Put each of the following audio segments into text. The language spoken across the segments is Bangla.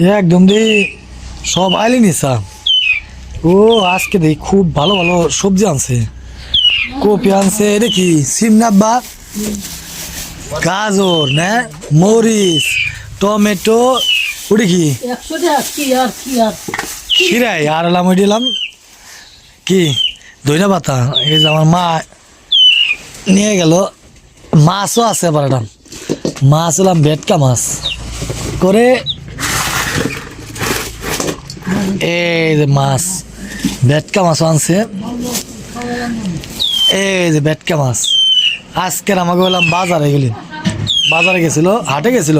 একদম দি সব আইলি নিসা ও আজকে দেখি খুব ভালো ভালো সবজি আনছে। কপি আনছে এটা কি সিমনাথ বা? গাজর না? মরিচ টমেটো ওটা কি খিরাই আর এলাম ওই দিলাম। কি? দইনা পাতা এই যে আমার মা নিয়ে গেল। মাছও আছে আবার এলাম। মাছ এলাম ভেটকা মাছ। করে এই যে মাছ ভেটকা মাছ আনছে। এই যে ভেটকা মাছ। আজকের আমাকে বললাম বাজারে গেলি। বাজারে গেছিল হাটে গেছিল।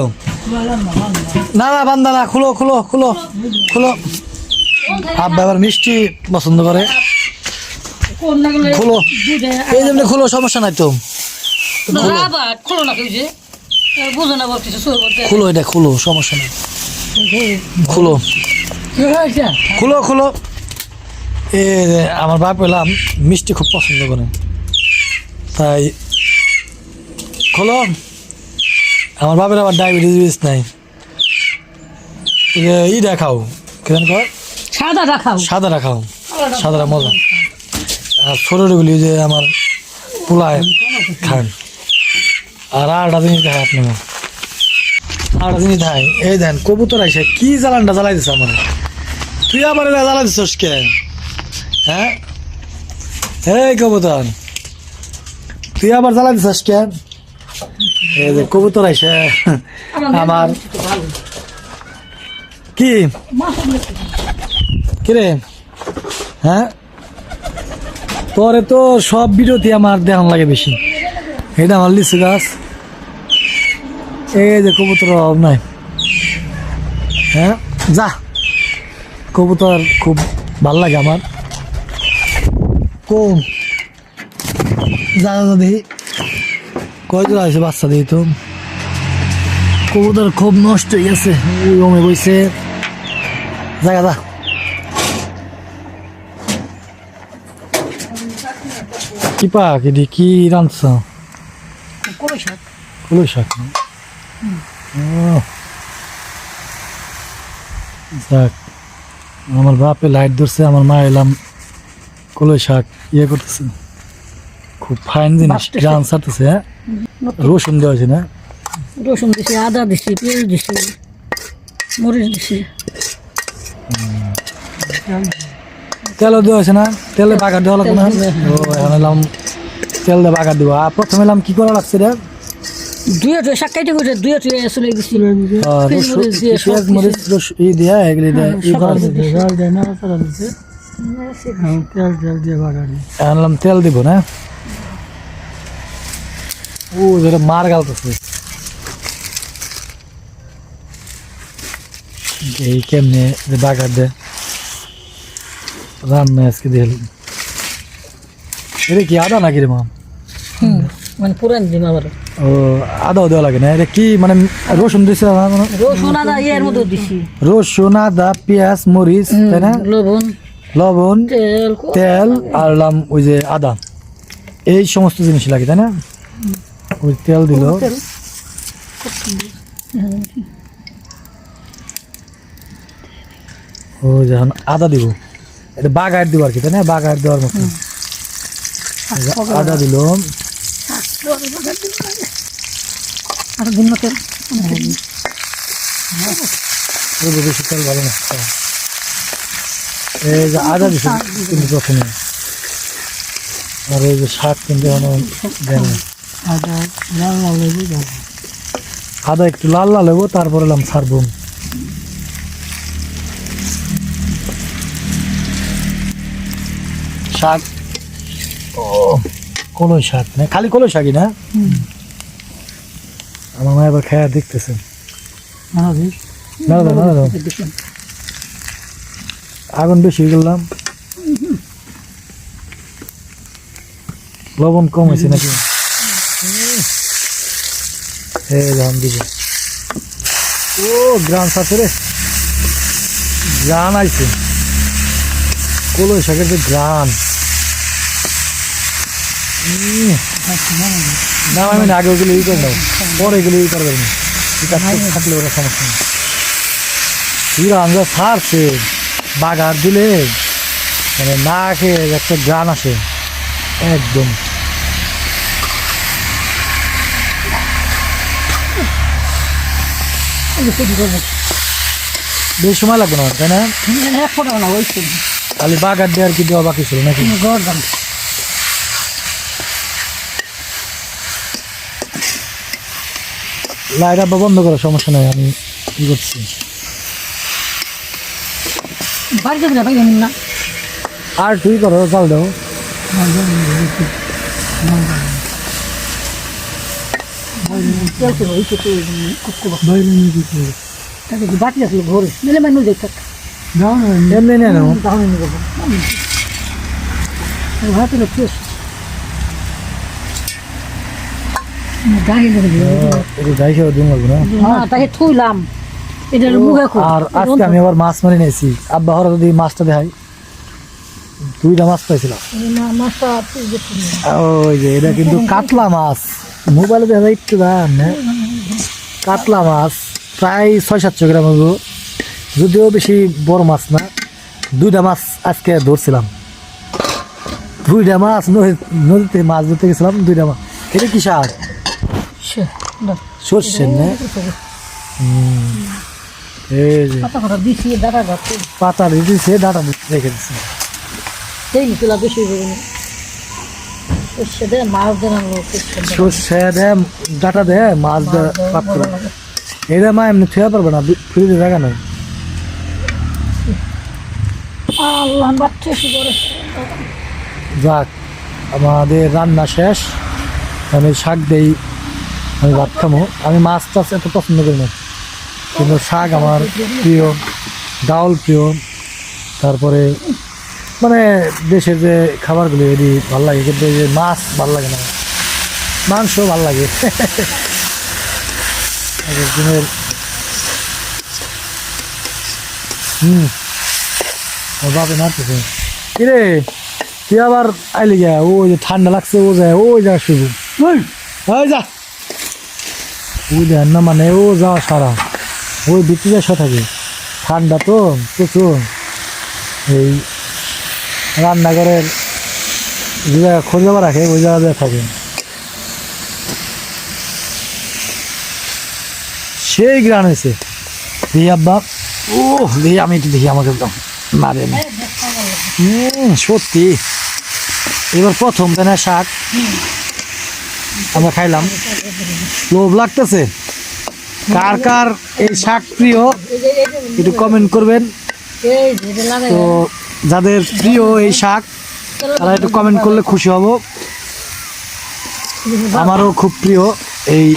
না না বান্দা না খুলো খুলো খুলো খুলো। আব্বা আবার মিষ্টি পছন্দ করে। খুলো। এই যেমনি খুলো সমস্যা নাই তো। খোলো এটা খুলো সমস্যা নাই। খুলো। খুলো খুলো। এ আমার বাপ এলাম মিষ্টি খুব পছন্দ করে। তাই খোলো। আমার বাপের আবার ডায়াবেটিস নাই। ই দেখাও কেন কর সাদা রাখাও সাদা রাখাও সাদা মজা। আর ছোটগুলি যে আমার পোলায় খান আর আটটা জিনিস দেখায় আপনি আটটা জিনিস দেখায় এই দেন কবুতর আইসে কি জ্বালানটা জ্বালাই দিছে আমার। তুই আবার এটা জ্বালাই দিছস কে? হ্যাঁ? এই কবুতর। তুই আবার জ্বালাই দিছস কে? এই যে কবুতর আইসে আমার। কি? কিরে? হ্যাঁ? তোরে তো সব ভিডিওতে আমার দেখান লাগে বেশি। এটা আমার লিচু গাছ। এই যে কবুতর অভাব নাই। হ্যাঁ? যা। কবুতর খুব ভালো লাগে আমার। কম যা দেখি। কয়জন আছে বাচ্চা দেখি তো? কবুতর খুব নষ্ট হয়ে গেছে ওমে বইছে। জায়গা যা। কি এদি কি রাঁধছ? কই শাক। কুলো শাক না? ও। যাক। আমার বাপে লাইট ধরছে আমার মা এলাম কলই শাক ইয়ে করতেছে। খুব ফাইন জিনিস। গ্রান ছাড়তেছে হ্যাঁ? রসুন দেওয়া আছে না? রসুন দিছি আদা দিছি পেঁয়াজ দিছি মরিচ দিছি। তেলও দেওয়া আছে না? তেলে বাগার দেওয়া লাগবে না। ও এখন এলাম তেল দিয়ে বাগার দিব। আর প্রথমে এলাম কি করা লাগছে রে? দুয়ে টুয়ে করে দুয়ে টুয়ে চলে গেছি। পেঁয়াজ মরিচ দিয়ে এগুলি দিয়ে তেল দিব না। ও যেটা মার গালতেছে। এই কেমনে যে বাগার দে রান্না আজকে দিয়ে এটা কি আদা নাকি রে মা হুম মানে পুরান দিন আবার। ও আদাও দেওয়া লাগে না? এটা কি মানে রসুন দিছে রসুন আদা ইয়ের মতো দিছি। রসুন আদা পেঁয়াজ মরিচ তাই না? লবণ। লবণ তেল তেল আর লাম ওই যে আদা। এই সমস্ত জিনিস লাগে তাই না? ওই তেল দিল। ও যখন আদা দিব এটা বাগার দিব আর কি তাই না? বাগার দেওয়ার মতো। আদা দিল। আর ভিন্ন তেল। বেশি তেল ভালো না এই যে আদা কিন্তু প্রথমে আর এই যে শাক কিন্তু দেন আদা লাল লাল লেবু আদা একটু লাল লাল হব তারপরে এলাম ছাড়বো। শাক। ও। কলই শাক না? খালি কলই শাকই না? আমার মা এবার খেয়া দেখতেছে। না দাও না দাও আগুন বেশি হয়ে গেলাম লবণ কম হয়েছে নাকি? যখন ও গ্রাম সাথে রে। গ্রান আইছে। কলই শাকের যে গ্রান। না আমি আগে ওগুলো ই করে দাও পরে এগুলো ই করবে না এটা থাকলে ওরা সমস্যা নেই। পুরা আমরা ছাড়ছে। বাগার দিলে। মানে না খেয়ে একটা গান আসে। একদম। বেশ সময় লাগবে না তাই না? এক ফোটাও না ওই খালি বাগার দিয়ে আর কি দেওয়া বাকি ছিল নাকি? লাইট আব্বা বন্ধ করো সমস্যা নাই আমি কি করছি। বাড়িতে না আর তুই করো চাল দাও। কি বাটি আসলো ঘরে? নিলে মানু দেখতে এমনি নিয়ে নেও তাহলে নিয়ে যাব ভাতে লোক কেস গাড়ি একটু যাই খেয়ে দিন লাগবে না না তাকে থুইলাম এটা মুখে খুব আর আজকে আমি আবার মাছ মারি নিয়েছি। আব্বা হরা যদি মাছটা দেখাই। দুইটা মাছ পাইছিলাম। ওই যে এটা কিন্তু কাতলা মাছ। মোবাইলে দেখা যায় একটু কাতলা মাছ প্রায় ছয় সাতশো গ্রাম হব যদিও বেশি বড় মাছ না। দুইটা মাছ আজকে ধরছিলাম। দুইটা মাছ নদী- নদীতে মাছ ধরতে গেছিলাম দুইটা মাছ। এটা কি শাক সে দাও। সর্ষের না? হুম। এই যে। পাতা দিয়েছে ডাটা রেখে দিচ্ছে সর্ষে দেয় ডাটা দেয় মাছ দেয় পাত্র। এটা মা এমনি থুয়া পারবে না ফ্রিজে জায়গা নেই। যাক আমাদের রান্না শেষ। আমি শাক দেই। আমি ভাত খামো। আমি মাছ টাছ এত পছন্দ করি না। কিন্তু শাক আমার প্রিয় ডাউল প্রিয়। তারপরে মানে দেশের যে খাবারগুলো এটি ভালো লাগে, কিন্তু এই যে মাছ ভালো লাগে না। মাংস ভালো লাগে। দিনের হুম বাপে মারতেছে। কিরে তুই আবার আইলি গা ওই যে ঠান্ডা লাগছে, ও যায়, ওই যা শুধু ওই যা। ওই দেন না মানে ও যাওয়া সারা। ওই আসা থাকে। ঠান্ডা তো প্রচুর। এই রান্নাঘরের যে জায়গা খোঁজ রাখে ওই জায়গাতে থাকে। সেই গ্রান হয়েছে। দেখি আব্বা ও দেখি আমি একটু দেখি আমাকে একদম মারে সত্যি। এবার প্রথম তাই শাক। আমরা খাইলাম। লোভ লাগতেছে। কার কার এই শাক প্রিয়, একটু কমেন্ট করবেন। তো যাদের প্রিয় এই শাক, তারা একটু কমেন্ট করলে খুশি হব। আমারও খুব প্রিয় এই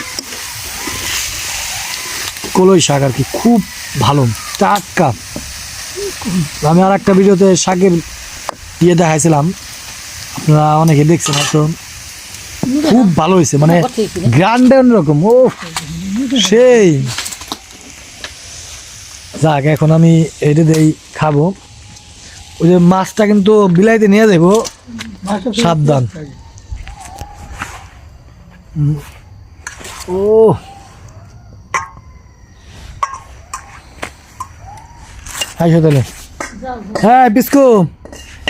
কলই শাক আর কি, খুব ভালো, টাটকা। আমি আর একটা ভিডিওতে শাকের ইয়ে দেখাইছিলাম। আপনারা অনেকে দেখছেন হয়তো। খুব ভালো হয়েছে মানে গ্রান্ড অন্যরকম ও সেই। যাক এখন আমি এটা দেই খাব। ওই যে মাছটা কিন্তু বিলাইতে নিয়ে যাব সাবধান। ও। আইসো তাহলে। হ্যাঁ বিস্কু।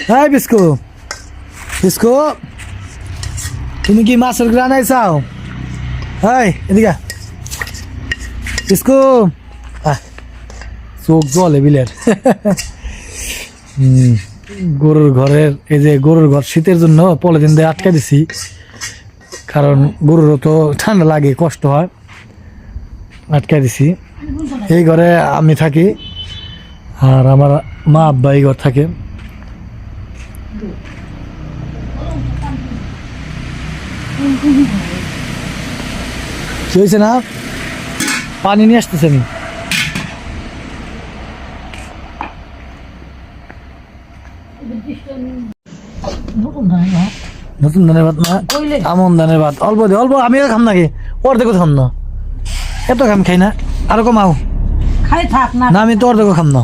হ্যাঁ বিস্কু। বিস্কু। তুমি কি মাছের গ্রান আইসাও হ্যাঁ এদিকে আয়। চোখ জলে বিলের। গরুর ঘরের, এই যে গরুর ঘর শীতের জন্য পলিথিন দিয়ে আটকে দিছি। কারণ গরুরও তো ঠান্ডা লাগে, কষ্ট হয়। আটকে দিছি। এই ঘরে আমি থাকি। আর আমার মা আব্বা এই ঘর থাকে। কি হয়েছে না? পানি নিয়ে আসতেছে আমি নতুন ধানের ভাত। না? আমন ধানের ভাত। অল্প দে অল্প। আমি খাম নাকি অর্ধেক খাম না। এত খাম খাই না। আরও কমাও। খাই থাক না। আমি তো অর্ধেক খাম না।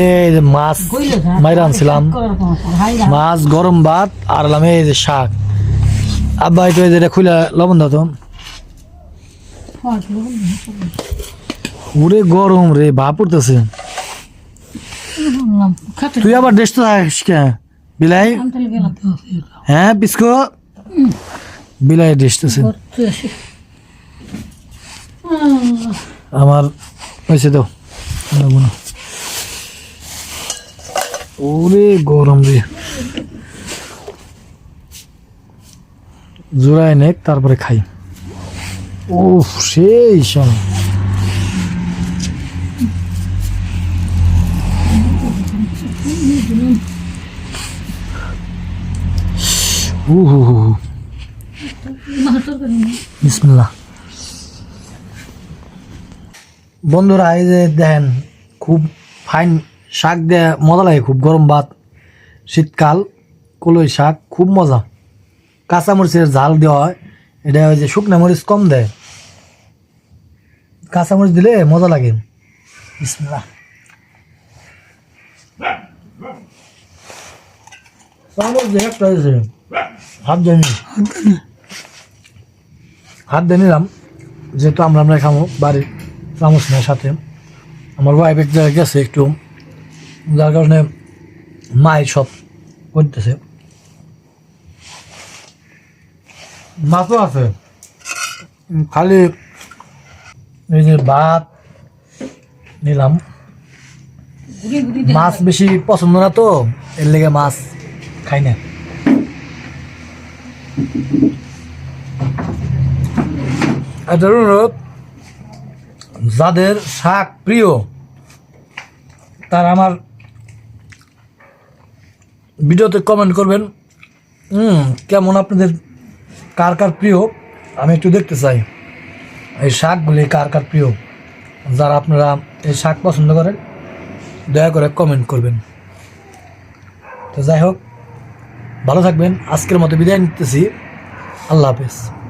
এই যে মাছ মাইরা আনছিলাম। মাছ গরম ভাত আর এই যে শাক। আব্বা একটু এটা খুলে লবণ দাও তো। ওরে গরম রে ভাপ খাতে তুই আবার দেশ তো থাকিস কে? বিলাই? হ্যাঁ পিসকো? বিলাই আসি আল্লাহ, আমার হয়েছে তো। ওরে গরম রে। জোড়ায় নেক তারপরে খাই। ও সেই বন্ধুরা, এই যে দেখেন, খুব ফাইন শাক দেয় মজা লাগে, খুব গরম ভাত, শীতকাল, কলই শাক, খুব মজা। কাঁচামরিচের ঝাল দেওয়া হয়। এটা ওই যে শুকনা মরিচ কম দেয়। কাঁচামরিচ দিলে মজা লাগে। চামচ দিয়ে একটা হয়েছে। হাত জানি হাত দিয়ে নিলাম। যেহেতু আমরা আমরা খামো বাড়ির চামচ নেই সাথে। আমার ওয়াইফ এক জায়গায় গেছে একটু। যার কারণে মাই সব করতেছে। মাছও আছে। খালি এই যে ভাত নিলাম। মাছ বেশি পছন্দ না তো এর লেগে মাছ খাই না। এটা অনুরোধ যাদের শাক প্রিয় তারা আমার ভিডিওতে কমেন্ট করবেন। হুম কেমন আপনাদের কার কার প্রিয়? আমি একটু দেখতে চাই। এই শাকগুলি কার কার প্রিয়? যারা আপনারা এই শাক পছন্দ করেন, দয়া করে কমেন্ট করবেন। তো যাই হোক, ভালো থাকবেন। আজকের মতো বিদায় নিতেছি। আল্লাহ হাফেজ।